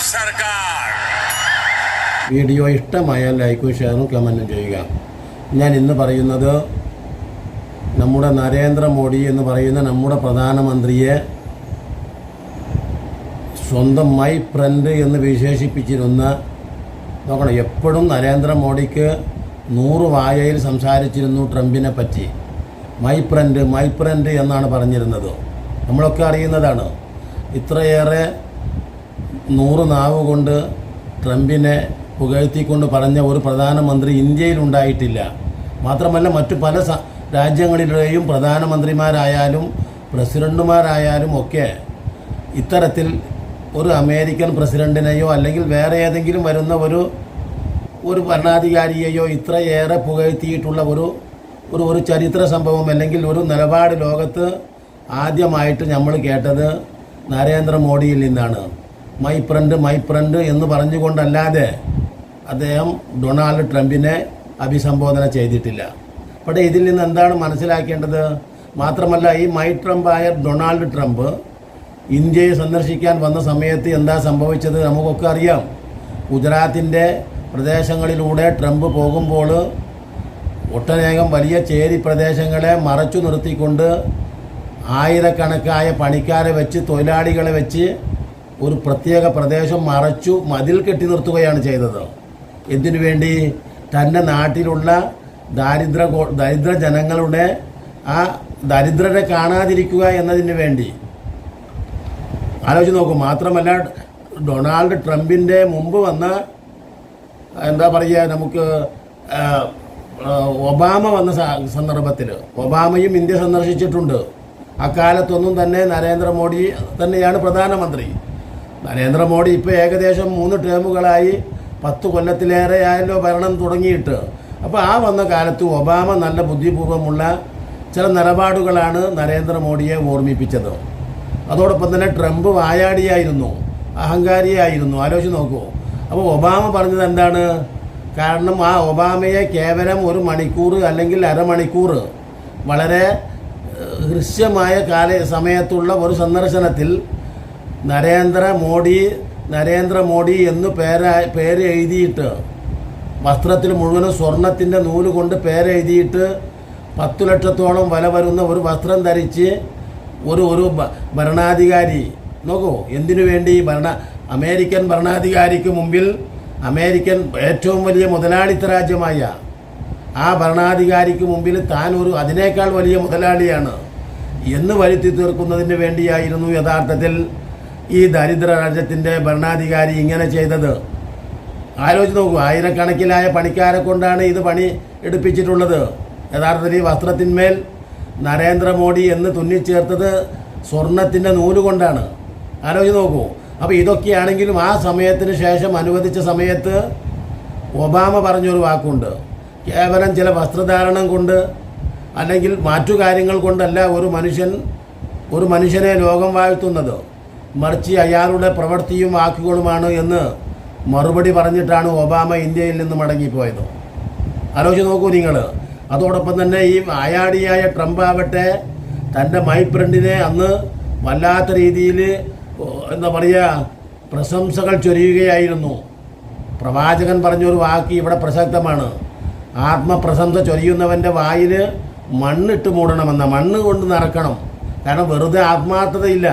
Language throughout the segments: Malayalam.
സർക്കാർ. വീഡിയോ ഇഷ്ടമായാൽ ലൈക്കും ഷെയറും കമന്റും ചെയ്യുക. ഞാൻ ഇന്ന് പറയുന്നത് നമ്മുടെ നരേന്ദ്രമോദി എന്ന് പറയുന്ന നമ്മുടെ പ്രധാനമന്ത്രിയെ സ്വന്തം മൈ ഫ്രണ്ട് എന്ന് വിശേഷിപ്പിച്ചിരുന്ന നോക്കണം എപ്പോഴും നരേന്ദ്രമോദിക്ക് നൂറ് വായയിൽ സംസാരിച്ചിരുന്നു ട്രംപിനെ പറ്റി. മൈ ഫ്രണ്ട് മൈ ഫ്രണ്ട് എന്നാണ് പറഞ്ഞിരുന്നത്. നമ്മളൊക്കെ അറിയുന്നതാണ്. ഇത്രയേറെ നൂറ് നാവ് കൊണ്ട് ട്രംപിനെ പുകഴ്ത്തിക്കൊണ്ട് പറഞ്ഞ ഒരു പ്രധാനമന്ത്രി ഇന്ത്യയിലുണ്ടായിട്ടില്ല. മാത്രമല്ല മറ്റു പല രാജ്യങ്ങളിലെയും പ്രധാനമന്ത്രിമാരായാലും പ്രസിഡന്റുമാരായാലും ഒക്കെ ഇത്തരത്തിൽ ഒരു അമേരിക്കൻ പ്രസിഡന്റിനെയോ അല്ലെങ്കിൽ വേറെ ഏതെങ്കിലും വരുന്ന ഒരു ഒരു ഭരണാധികാരിയെയോ ഇത്രയേറെ പുകഴ്ത്തിയിട്ടുള്ള ഒരു ഒരു ഒരു ചരിത്ര സംഭവം അല്ലെങ്കിൽ ഒരു നിലപാട് ലോകത്ത് ആദ്യമായിട്ട് നമ്മൾ കേട്ടത് നരേന്ദ്രമോദിയിൽ നിന്നാണ്. മൈ ഫ്രണ്ട് മൈ ഫ്രണ്ട് എന്ന് പറഞ്ഞുകൊണ്ടല്ലാതെ അദ്ദേഹം ഡൊണാൾഡ് ട്രംപിനെ അഭിസംബോധന ചെയ്തിട്ടില്ല. പക്ഷേ ഇതിൽ നിന്ന് എന്താണ് മനസ്സിലാക്കേണ്ടത്? മാത്രമല്ല ഈ മൈ ട്രംപായ ഡൊണാൾഡ് ട്രംപ് ഇന്ത്യയെ സന്ദർശിക്കാൻ വന്ന സമയത്ത് എന്താ സംഭവിച്ചത് നമുക്കൊക്കെ അറിയാം. ഗുജറാത്തിന്റെ പ്രദേശങ്ങളിലൂടെ ട്രംപ് പോകുമ്പോൾ ഒട്ടനേകം വലിയ ചേരി പ്രദേശങ്ങളെ മറച്ചു നിർത്തിക്കൊണ്ട് ആയിരക്കണക്കായ പണിക്കാരെ വെച്ച് തൊഴിലാളികളെ വെച്ച് ഒരു പ്രത്യേക പ്രദേശം മറച്ചു മതിൽ കെട്ടി നിർത്തുകയാണ് ചെയ്തത്. എന്തിനു വേണ്ടി? തന്റെ നാട്ടിലുള്ള ദാരിദ്ര ദരിദ്ര ജനങ്ങളുടെ ആ ദരിദ്രരെ കാണാതിരിക്കുക എന്നതിന് വേണ്ടി. ആലോചിച്ച് നോക്കും മാത്രമല്ല ഡൊണാൾഡ് ട്രംപിന്റെ മുമ്പ് വന്ന എന്താ പറയുക നമുക്ക് ഒബാമ വന്ന സന്ദർഭത്തിൽ ഒബാമയും ഇന്ത്യ സന്ദർശിച്ചിട്ടുണ്ട്. അക്കാലത്തൊന്നും തന്നെ നരേന്ദ്രമോദി തന്നെയാണ് പ്രധാനമന്ത്രി. നരേന്ദ്രമോദി ഇപ്പോൾ ഏകദേശം മൂന്ന് ടേമുകളായി പത്ത് കൊല്ലത്തിലേറെ ആയല്ലോ ഭരണം തുടങ്ങിയിട്ട്. അപ്പോൾ ആ വന്ന കാലത്ത് ഒബാമ നല്ല ബുദ്ധിപൂർവമുള്ള ചില നിലപാടുകളാണ് നരേന്ദ്രമോദിയെ ഓർമ്മിപ്പിച്ചത്. അതോടൊപ്പം തന്നെ ട്രംപ് വായാടിയായിരുന്നു അഹങ്കാരിയായിരുന്നു. ആലോചിച്ച് നോക്കൂ. അപ്പോൾ ഒബാമ പറഞ്ഞത് എന്താണ്? കാരണം ആ ഒബാമയെ കേവലം ഒരു മണിക്കൂർ അല്ലെങ്കിൽ അരമണിക്കൂർ വളരെ ഹൃസ്യമായ കാല സമയത്തുള്ള ഒരു സന്ദർശനത്തിൽ നരേന്ദ്രമോദി നരേന്ദ്രമോദി എന്ന് പേര പേര് എഴുതിയിട്ട് വസ്ത്രത്തിൽ മുഴുവനും സ്വർണത്തിന്റെ നൂൽ കൊണ്ട് പേരെഴുതിയിട്ട് പത്തു ലക്ഷത്തോളം വില വരുന്ന ഒരു വസ്ത്രം ധരിച്ച് ഒരു ഒരു ഭരണാധികാരി. നോക്കൂ എന്തിനു വേണ്ടി ഭരണ അമേരിക്കൻ ഭരണാധികാരിക്ക് മുമ്പിൽ അമേരിക്കൻ ഏറ്റവും വലിയ മുതലാളിത്ത രാജ്യമായ ആ ഭരണാധികാരിക്ക് മുമ്പിൽ താൻ ഒരു അതിനേക്കാൾ വലിയ മുതലാളിയാണ് എന്ന് വരുത്തി തീർക്കുന്നതിന് വേണ്ടിയായിരുന്നു യഥാർത്ഥത്തിൽ ഈ ദരിദ്ര രാജ്യത്തിന്റെ ഭരണാധികാരി ഇങ്ങനെ ചെയ്തത്? ആലോചിച്ച് നോക്കൂ. ആയിരക്കണക്കിലായ പണിക്കാരെ കൊണ്ടാണ് ഇത് പണി എടുപ്പിച്ചിട്ടുള്ളത്. യഥാർത്ഥത്തിൽ ഈ വസ്ത്രത്തിന്മേൽ നരേന്ദ്രമോദി എന്ന് തുന്നിച്ചേർത്തത് സ്വർണത്തിന്റെ നൂൽ കൊണ്ടാണ്. ആലോചിച്ച് നോക്കൂ. അപ്പോൾ ഇതൊക്കെയാണെങ്കിലും ആ സമയത്തിന് ശേഷം അനുവദിച്ച സമയത്ത് ഒബാമ പറഞ്ഞൊരു വാക്കുണ്ട്. കേവലം ചില വസ്ത്രധാരണം കൊണ്ട് അല്ലെങ്കിൽ മറ്റു കാര്യങ്ങൾ കൊണ്ടല്ല ഒരു മനുഷ്യൻ ഒരു മനുഷ്യനെ ലോകം വാഴ്ത്തുന്നത്. മറിച്ച് അയാളുടെ പ്രവൃത്തിയും വാക്കുകളുമാണ് എന്ന് മറുപടി പറഞ്ഞിട്ടാണ് ഒബാമ ഇന്ത്യയിൽ നിന്ന് മടങ്ങിപ്പോയത്. ആലോചിച്ച് നോക്കൂ നിങ്ങൾ. അതോടൊപ്പം തന്നെ ഈ ആയാടിയായ ട്രംപ് ആവട്ടെ തന്റെ മൈ ഫ്രണ്ടിനെ അന്ന് വല്ലാത്ത രീതിയിൽ എന്താ പറയുക പ്രശംസകൾ ചൊരിയുകയായിരുന്നു. പ്രവാചകൻ പറഞ്ഞൊരു വാക്ക് ഇവിടെ പ്രസക്തമാണ്. ആത്മപ്രശംസ ചൊരിയുന്നവന്റെ വായിൽ മണ്ണിട്ട് മൂടണമെന്ന മണ്ണ് കൊണ്ട് നിറക്കണം കാരണം വെറുതെ ആത്മാർത്ഥതയില്ല.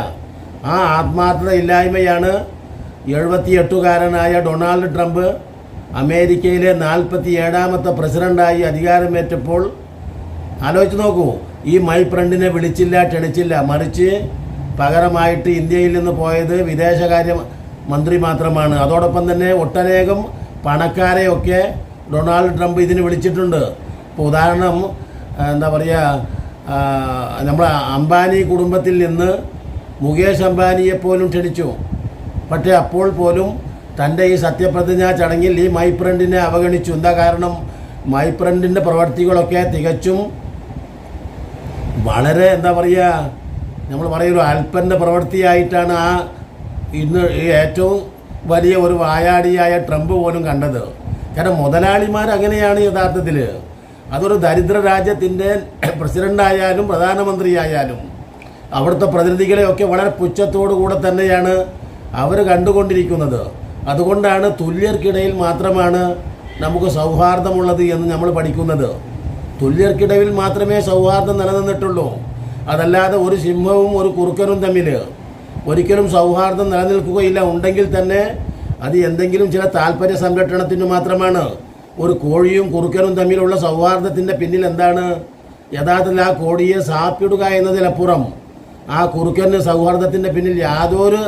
ആ ആത്മാർത്ഥത ഇല്ലായ്മയാണ് എഴുപത്തിയെട്ടുകാരനായ ഡൊണാൾഡ് ട്രംപ് അമേരിക്കയിലെ നാൽപ്പത്തി ഏഴാമത്തെ പ്രസിഡന്റായി അധികാരമേറ്റപ്പോൾ. ആലോചിച്ച് നോക്കൂ ഈ മൈ ഫ്രണ്ടിനെ വിളിച്ചില്ല ക്ഷണിച്ചില്ല മറിച്ച് പകരമായിട്ട് ഇന്ത്യയിൽ നിന്ന് പോയത് വിദേശകാര്യ മന്ത്രി മാത്രമാണ്. അതോടൊപ്പം തന്നെ ഒട്ടനേകം പണക്കാരെയൊക്കെ ഡൊണാൾഡ് ട്രംപ് ഇതിന് വിളിച്ചിട്ടുണ്ട്. ഇപ്പോൾ ഉദാഹരണം എന്താ പറയുക നമ്മുടെ അംബാനി കുടുംബത്തിൽ നിന്ന് മുകേഷ് അംബാനിയെപ്പോലും ക്ഷണിച്ചു. പക്ഷേ അപ്പോൾ പോലും തന്റെ ഈ സത്യപ്രതിജ്ഞാ ചടങ്ങിൽ ഈ മൈപ്രണ്ടിനെ അവഗണിച്ചു. എന്താ കാരണം? മൈപ്രണ്ടിന്റെ പ്രവർത്തികളൊക്കെ തികച്ചും വളരെ എന്താ പറയുക നമ്മൾ പറയൊരു അല്പന്റെ പ്രവൃത്തിയായിട്ടാണ് ആ ഇന്ന് ഏറ്റവും വലിയ ഒരു വായാടിയായ ട്രംപ് പോലും കണ്ടത്. കാരണം മുതലാളിമാർ അങ്ങനെയാണ് യഥാർത്ഥത്തിൽ അതൊരു ദരിദ്ര രാജ്യത്തിന്റെ പ്രസിഡന്റായാലും പ്രധാനമന്ത്രിയായാലും അവിടുത്തെ പ്രതിനിധികളെയൊക്കെ വളരെ പുച്ഛത്തോടു കൂടെ തന്നെയാണ് അവർ കണ്ടുകൊണ്ടിരിക്കുന്നത്. അതുകൊണ്ടാണ് തുല്യർക്കിടയിൽ മാത്രമാണ് നമുക്ക് സൗഹാർദ്ദമുള്ളത് എന്ന് നമ്മൾ പഠിക്കുന്നത്. തുല്യർക്കിടയിൽ മാത്രമേ സൗഹാർദ്ദം നിലനിന്നിട്ടുള്ളൂ. അതല്ലാതെ ഒരു സിംഹവും ഒരു കുറുക്കനും തമ്മിൽ ഒരിക്കലും സൗഹാർദ്ദം നിലനിൽക്കുകയില്ല. ഉണ്ടെങ്കിൽ തന്നെ അത് എന്തെങ്കിലും ചില താല്പര്യ സംരക്ഷണത്തിന് മാത്രമാണ്. ഒരു കോഴിയും കുറുക്കനും തമ്മിലുള്ള സൗഹാർദ്ദത്തിന്റെ പിന്നിൽ എന്താണ്? യഥാർത്ഥത്തിൽ ആ കോഴിയെ സാപ്പിടുക എന്നതിലപ്പുറം ആ കുറുക്കന് സൗഹാർദ്ദത്തിന്റെ പിന്നിൽ യാതൊരു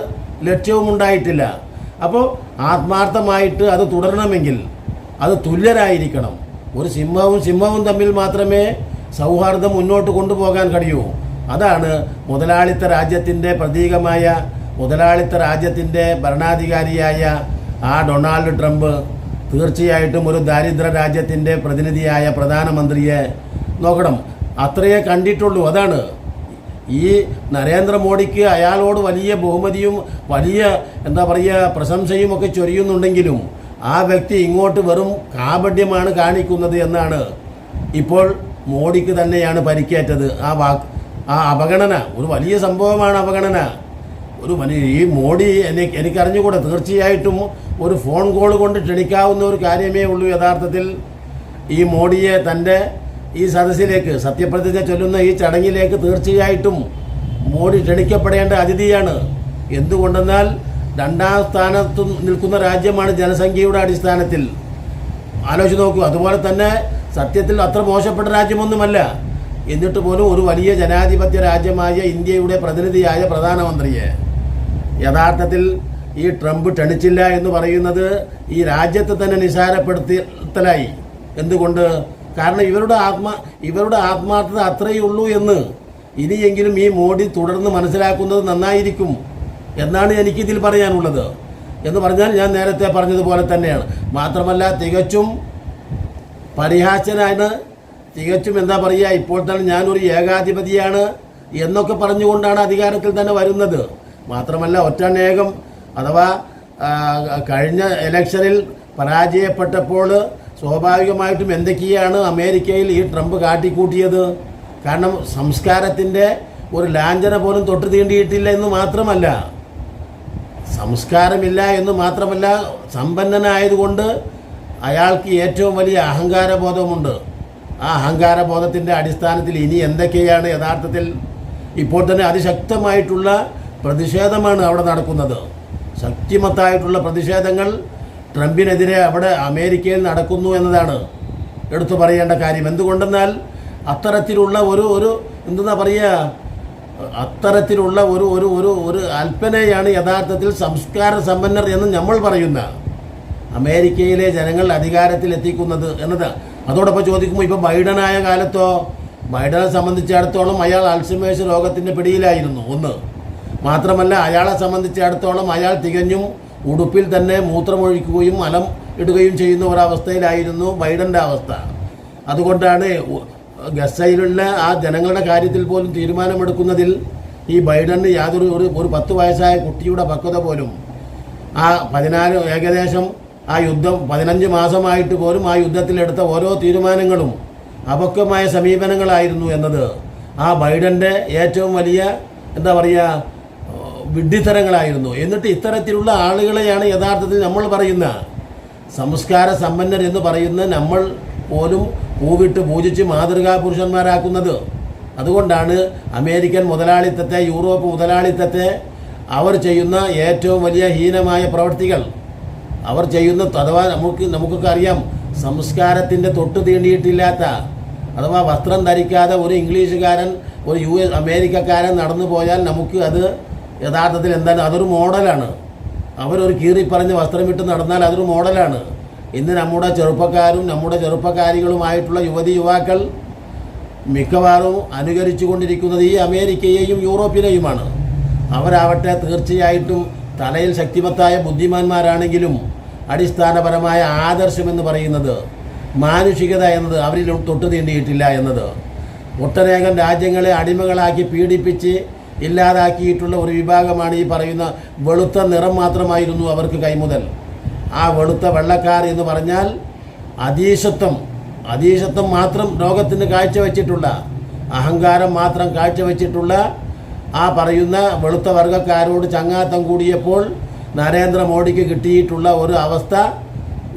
ലക്ഷ്യവും ഉണ്ടായിട്ടില്ല. അപ്പോൾ ആത്മാർത്ഥമായിട്ട് അത് തുടരണമെങ്കിൽ അത് തുല്യരായിരിക്കണം. ഒരു സിംഹവും സിംഹവും തമ്മിൽ മാത്രമേ സൗഹാർദ്ദം മുന്നോട്ട് കൊണ്ടുപോകാൻ കഴിയൂ. അതാണ് മുതലാളിത്ത രാജ്യത്തിന്റെ പ്രതീകമായ മുതലാളിത്ത രാജ്യത്തിന്റെ ഭരണാധികാരിയായ ആ ഡൊണാൾഡ് ട്രംപ് തീർച്ചയായിട്ടും ഒരു ദാരിദ്ര്യ രാജ്യത്തിന്റെ പ്രതിനിധിയായ പ്രധാനമന്ത്രിയെ നോക്കണം. അത്രയേ കണ്ടിട്ടുള്ളൂ. അതാണ് ഈ നരേന്ദ്രമോദിക്ക് അയാളോട് വലിയ ബഹുമതിയും വലിയ എന്താ പറയുക പ്രശംസയും ഒക്കെ ചൊരിയുന്നുണ്ടെങ്കിലും ആ വ്യക്തി ഇങ്ങോട്ട് വെറും കാപഡ്യമാണ് കാണിക്കുന്നത് എന്നാണ് ഇപ്പോൾ മോഡിക്ക് തന്നെയാണ് പരിക്കേറ്റത്. ആ വാക്ക് ആ അപഗണന ഒരു വലിയ സംഭവമാണ് അപഗണന ഒരു വലിയ ഈ മോഡി എന്നെ എനിക്കറിഞ്ഞുകൂടെ തീർച്ചയായിട്ടും ഒരു ഫോൺ കോൾ കൊണ്ട് ക്ഷണിക്കാവുന്ന ഒരു കാര്യമേ ഉള്ളൂ യഥാർത്ഥത്തിൽ. ഈ മോഡിയെ തന്റെ ഈ സദസ്സിലേക്ക് സത്യപ്രതിജ്ഞ ചൊല്ലുന്ന ഈ ചടങ്ങിലേക്ക് തീർച്ചയായിട്ടും മോഡി ക്ഷണിക്കപ്പെടേണ്ട അതിഥിയാണ്. എന്തുകൊണ്ടെന്നാൽ രണ്ടാം സ്ഥാനത്ത് നിൽക്കുന്ന രാജ്യമാണ് ജനസംഖ്യയുടെ അടിസ്ഥാനത്തിൽ. ആലോചിച്ച് നോക്കൂ അതുപോലെ തന്നെ സത്യത്തിൽ അത്ര മോശപ്പെട്ട രാജ്യമൊന്നുമല്ല. എന്നിട്ട് പോലും ഒരു വലിയ ജനാധിപത്യ രാജ്യമായ ഇന്ത്യയുടെ പ്രതിനിധിയായ പ്രധാനമന്ത്രിയെ. യഥാർത്ഥത്തിൽ ഈ ട്രംപ് ക്ഷണിച്ചില്ല എന്ന് പറയുന്നത് ഈ രാജ്യത്തെ തന്നെ നിസാരപ്പെടുത്തലായി എന്തുകൊണ്ട്? കാരണം ഇവരുടെ ആത്മാ ഇവരുടെ ആത്മാർത്ഥത അത്രയേ ഉള്ളൂ എന്ന് ഇനിയെങ്കിലും ഈ മോഡി തുടർന്ന് മനസ്സിലാക്കുന്നത് നന്നായിരിക്കും എന്നാണ് എനിക്കിതിൽ പറയാനുള്ളത്. എന്ന് പറഞ്ഞാൽ ഞാൻ നേരത്തെ പറഞ്ഞതുപോലെ തന്നെയാണ്. മാത്രമല്ല തികച്ചും പരിഹാസ്യനാണ്. തികച്ചും എന്താ പറയുക ഇപ്പോൾ തന്നെ ഞാനൊരു ഏകാധിപതിയാണ് എന്നൊക്കെ പറഞ്ഞുകൊണ്ടാണ് അധികാരത്തിൽ തന്നെ വരുന്നത്. മാത്രമല്ല ഒറ്റനേകം അഥവാ കഴിഞ്ഞ ഇലക്ഷനിൽ പരാജയപ്പെട്ടപ്പോൾ സ്വാഭാവികമായിട്ടും എന്തൊക്കെയാണ് അമേരിക്കയിൽ ഈ ട്രംപ് കാട്ടിക്കൂട്ടിയത്? കാരണം സംസ്കാരത്തിന്റെ ഒരു ലാഞ്ചന പോലും തൊട്ട് തീണ്ടിയിട്ടില്ല എന്ന് മാത്രമല്ല. സംസ്കാരമില്ല എന്ന് മാത്രമല്ല സമ്പന്നനായതുകൊണ്ട് അയാൾക്ക് ഏറ്റവും വലിയ അഹങ്കാരബോധമുണ്ട് ആ അഹങ്കാരബോധത്തിന്റെ അടിസ്ഥാനത്തിൽ ഇനി എന്തൊക്കെയാണ് യഥാർത്ഥത്തിൽ ഇപ്പോൾ തന്നെ അതിശക്തമായിട്ടുള്ള പ്രതിഷേധമാണ് അവിടെ നടക്കുന്നത്. ശക്തിമത്തായിട്ടുള്ള പ്രതിഷേധങ്ങൾ ട്രംപിനെതിരെ അവിടെ അമേരിക്കയിൽ നടക്കുന്നു എന്നതാണ് എടുത്തു പറയേണ്ട കാര്യം. എന്തുകൊണ്ടെന്നാൽ അത്തരത്തിലുള്ള ഒരു ഒരു എന്താ പറയുക? അത്തരത്തിലുള്ള ഒരു ഒരു ഒരു ഒരു അല്പനയാണ് യഥാർത്ഥത്തിൽ സംസ്കാര സമ്പന്നർ എന്ന് നമ്മൾ പറയുന്ന അമേരിക്കയിലെ ജനങ്ങൾ അധികാരത്തിൽ എത്തിക്കുന്നത് എന്നത്. അതോടൊപ്പം ചോദിക്കുമ്പോൾ ഇപ്പോൾ ബൈഡനായ കാലത്തോ ബൈഡനെ സംബന്ധിച്ചിടത്തോളം അയാൾ അൽസമേഷ രോഗത്തിന്റെ പിടിയിലായിരുന്നു. ഒന്ന്. മാത്രമല്ല അയാളെ സംബന്ധിച്ചിടത്തോളം അയാൾ തികഞ്ഞും ഉടുപ്പിൽ തന്നെ മൂത്രമൊഴിക്കുകയും മലം ഇടുകയും ചെയ്യുന്ന ഒരവസ്ഥയിലായിരുന്നു ബൈഡന്റെ അവസ്ഥ. അതുകൊണ്ടാണ് ഗസയിലുള്ള ആ ജനങ്ങളുടെ കാര്യത്തിൽ പോലും തീരുമാനമെടുക്കുന്നതിൽ ഈ ബൈഡന് യാതൊരു ഒരു ഒരു പത്ത് വയസ്സായ കുട്ടിയുടെ പക്വത പോലും. ആ പതിനാല് ഏകദേശം ആ യുദ്ധം പതിനഞ്ച് മാസമായിട്ട് പോലും ആ യുദ്ധത്തിലെടുത്ത ഓരോ തീരുമാനങ്ങളും അപക്വമായ സമീപനങ്ങളായിരുന്നു എന്നത്. ആ ബൈഡന്റെ ഏറ്റവും വലിയ എന്താ പറയുക വിഡ്ഢിത്തരങ്ങളായിരുന്നു എന്നിട്ട് ഇത്തരത്തിലുള്ള ആളുകളെയാണ് യഥാർത്ഥത്തിൽ നമ്മൾ പറയുന്ന സംസ്കാര സമ്പന്നർ എന്ന് പറയുന്ന നമ്മൾ പോലും പൂവിട്ട് പൂജിച്ച് മാതൃകാ പുരുഷന്മാരാക്കുന്നത് അതുകൊണ്ടാണ് അമേരിക്കൻ മുതലാളിത്തത്തെ യൂറോപ്പ് മുതലാളിത്തത്തെ അവർ ചെയ്യുന്ന ഏറ്റവും വലിയ ഹീനമായ പ്രവൃത്തികൾ അവർ ചെയ്യുന്ന അഥവാ നമുക്ക് നമുക്കൊക്കെ അറിയാം സംസ്കാരത്തിന്റെ തൊട്ട് തീണ്ടിയിട്ടില്ലാത്ത അഥവാ വസ്ത്രം ധരിക്കാതെ ഒരു ഇംഗ്ലീഷുകാരൻ ഒരു യു എസ് അമേരിക്കക്കാരൻ നടന്നു പോയാൽ നമുക്ക് അത് യഥാർത്ഥത്തിൽ എന്താണ്? അതൊരു മോഡലാണ്. അവരൊരു കീറി പറഞ്ഞ് വസ്ത്രമിട്ട് നടന്നാൽ അതൊരു മോഡലാണ്. ഇന്ന് നമ്മുടെ ചെറുപ്പക്കാരും നമ്മുടെ ചെറുപ്പക്കാരികളുമായിട്ടുള്ള യുവതി യുവാക്കൾ മിക്കവാറും അനുകരിച്ചു കൊണ്ടിരിക്കുന്നത് ഈ അമേരിക്കയെയും യൂറോപ്പിനെയുമാണ്. അവരാവട്ടെ തീർച്ചയായിട്ടും തലയിൽ ശക്തിമത്തായ ബുദ്ധിമാന്മാരാണെങ്കിലും അടിസ്ഥാനപരമായ ആദർശമെന്ന് പറയുന്നത് മാനുഷികത എന്നത് അവരിൽ തൊട്ടു തീണ്ടിയിട്ടില്ല എന്നത്. ഒട്ടനേകം രാജ്യങ്ങളെ അടിമകളാക്കി പീഡിപ്പിച്ച് ഇല്ലാതാക്കിയിട്ടുള്ള ഒരു വിഭാഗമാണ് ഈ പറയുന്ന വെളുത്ത നിറം മാത്രമായിരുന്നു അവർക്ക് കൈമുതൽ. ആ വെളുത്ത വെള്ളക്കാർ എന്ന് പറഞ്ഞാൽ അതീശത്വം അതീശത്വം മാത്രം ലോകത്തിന് കാഴ്ചവെച്ചിട്ടുള്ള അഹങ്കാരം മാത്രം കാഴ്ചവെച്ചിട്ടുള്ള ആ പറയുന്ന വെളുത്ത വർഗക്കാരോട് ചങ്ങാത്തം കൂടിയപ്പോൾ നരേന്ദ്രമോദിക്ക് കിട്ടിയിട്ടുള്ള ഒരു അവസ്ഥ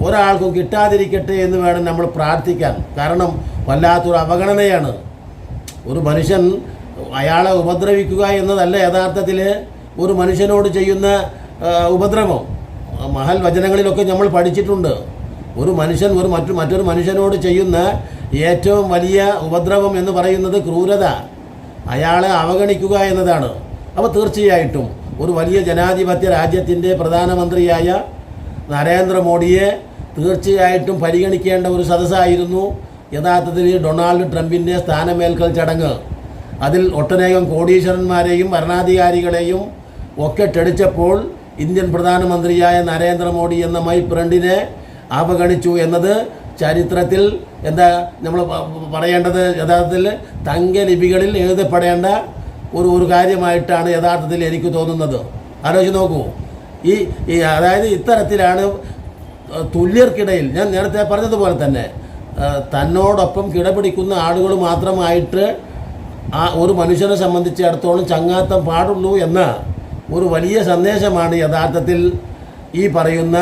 ഒരാൾക്കും കിട്ടാതിരിക്കട്ടെ എന്ന് വേണം നമ്മൾ പ്രാർത്ഥിക്കാൻ. കാരണം വല്ലാത്തൊരു അവഗണനയാണ്. ഒരു മനുഷ്യൻ അയാളെ ഉപദ്രവിക്കുക എന്നതല്ല യഥാർത്ഥത്തിൽ ഒരു മനുഷ്യനോട് ചെയ്യുന്ന ഉപദ്രവം. മഹൽ വചനങ്ങളിലൊക്കെ നമ്മൾ പഠിച്ചിട്ടുണ്ട്. ഒരു മനുഷ്യൻ ഒരു മറ്റു മറ്റൊരു മനുഷ്യനോട് ചെയ്യുന്ന ഏറ്റവും വലിയ ഉപദ്രവം എന്ന് പറയുന്നത് ക്രൂരത. അയാളെ അവഗണിക്കുക എന്നതാണ്. അപ്പോൾ തീർച്ചയായിട്ടും ഒരു വലിയ ജനാധിപത്യ രാജ്യത്തിന്റെ പ്രധാനമന്ത്രിയായ നരേന്ദ്രമോദിയെ തീർച്ചയായിട്ടും പരിഗണിക്കേണ്ട ഒരു സദസ്സായിരുന്നു യഥാർത്ഥത്തിൽ ഡൊണാൾഡ് ട്രംപിന്റെ സ്ഥാനമേൽക്കൽ ചടങ്ങ്. അതിൽ ഒട്ടനേകം കോടീശ്വരന്മാരെയും ഭരണാധികാരികളെയും ഒക്കെ ക്ഷണിച്ചപ്പോൾ ഇന്ത്യൻ പ്രധാനമന്ത്രിയായ നരേന്ദ്രമോദി എന്ന മൈ ഫ്രണ്ടിനെ അവഗണിച്ചു എന്നത് ചരിത്രത്തിൽ എന്താ നമ്മൾ പറയേണ്ടത്? യഥാർത്ഥത്തിൽ തങ്കലിപികളിൽ എഴുതപ്പെടേണ്ട ഒരു ഒരു കാര്യമായിട്ടാണ് യഥാർത്ഥത്തിൽ എനിക്ക് തോന്നുന്നത്. ആലോചിച്ച് നോക്കൂ. ഈ അതായത് ഇത്തരത്തിലാണ് തുല്യർക്കിടയിൽ ഞാൻ നേരത്തെ പറഞ്ഞതുപോലെ തന്നെ തന്നോടൊപ്പം കിടപിടിക്കുന്ന ആളുകൾ മാത്രമായിട്ട് ആ ഒരു മനുഷ്യനെ സംബന്ധിച്ചിടത്തോളം ചങ്ങാത്തം പാടുള്ളൂ എന്ന ഒരു വലിയ സന്ദേശമാണ് യഥാർത്ഥത്തിൽ ഈ പറയുന്ന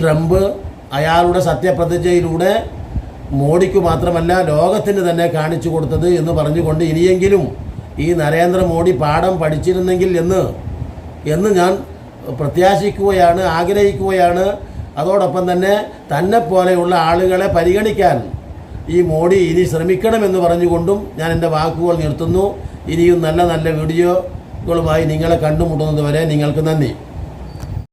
ട്രംപ് അയാളുടെ സത്യപ്രതിജ്ഞയിലൂടെ മോഡിക്ക് മാത്രമല്ല ലോകത്തിന് തന്നെ കാണിച്ചു കൊടുത്തത് എന്ന് പറഞ്ഞുകൊണ്ട് ഇനിയെങ്കിലും ഈ നരേന്ദ്രമോദി പാഠം പഠിച്ചിരുന്നെങ്കിൽ എന്ന് എന്ന് ഞാൻ പ്രത്യാശിക്കുകയാണ് ആഗ്രഹിക്കുകയാണ്. അതോടൊപ്പം തന്നെ തന്നെ പോലെയുള്ള ആളുകളെ പരിഗണിക്കാൻ ഈ മോഡി ഇനി ശ്രമിക്കണമെന്ന് പറഞ്ഞുകൊണ്ടും ഞാൻ എന്റെ വാക്കുകൾ നിർത്തുന്നു. ഇനിയും നല്ല നല്ല വീഡിയോകളുമായി നിങ്ങളെ കണ്ടുമുട്ടുന്നത് വരെ നിങ്ങൾക്ക് നന്ദി.